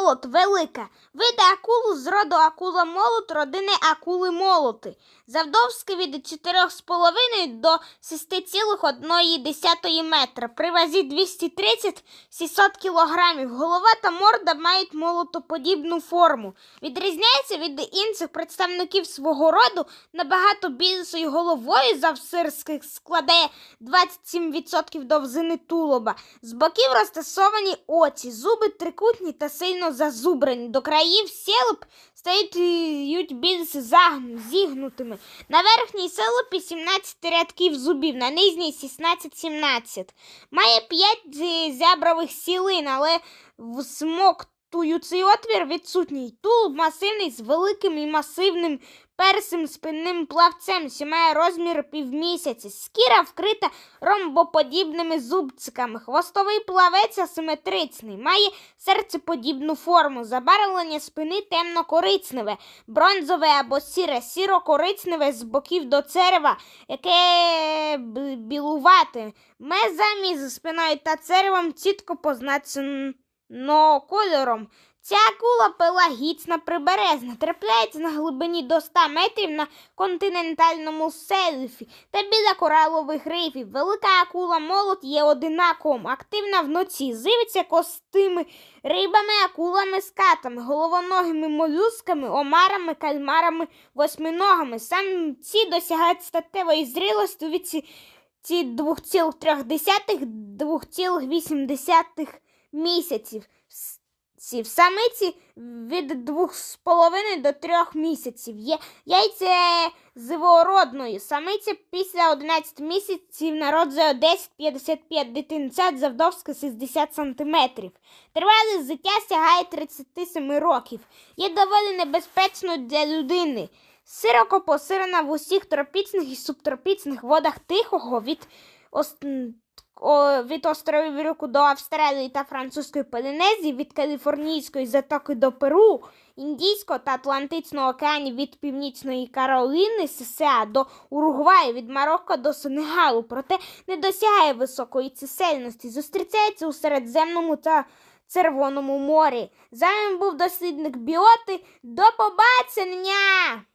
Молот велика. Види акулу з роду акула молот, родини акули молоти. Завдовжки від 4,5 до 6,1 метра. При вазі 230 600 кілограмів. Голова та морда мають молотоподібну форму. Відрізняється від інших представників свого роду набагато більшою головою завсирських складає 27% довжини тулоба. З боків розташовані очі, зуби трикутні та сильно зазубрені. До країв селеп стають більш зігнутими. На верхній селепі 17 рядків зубів, на нижній 16-17. Має 5 зябрових сілин, але всмоктуючий отвір відсутній. Тулуб масивний з великим і масивним персим спинним плавцем, що має розмір півмісяця. Скіра вкрита ромбоподібними зубциками. Хвостовий плавець асиметричний, має серцеподібну форму. Забарвлення спини темно-коричневе, бронзове або сіре, сіро-коричневе з боків до черева, яке білувате. Межа між спиною та черевом чітко позначено кольором. Ця акула пелагічна приберезна, трапляється на глибині до 100 метрів на континентальному селфі та біля коралових рифів. Велика акула молот є одинаковим, активна вночі, живиться костими рибами, акулами, скатами, головоногими молюсками, омарами, кальмарами, восьминогами. Самці досягають статевої зрілості від ці- ці 2,3-2,8 місяців. Самиці від 2,5 до 3 місяців. Є яйця зивородної. Самиця після 11 місяців народжує 10-55 дитинцят завдовжки 60 см. Тривалість життя сягає 37 років. Є доволі небезпечною для людини. Широко поширена в усіх тропічних і субтропічних водах Тихого від, від островів Рюку до Австралії та Французької Полінезії, від Каліфорнійської затоки до Перу, Індійського та Атлантичного океанів від Північної Кароліни, США до Уругваю, від Марокко до Сенегалу, проте не досягає високої чисельності, зустрічається у Середземному та Червоному морі. З був дослідник біоти. До побачення!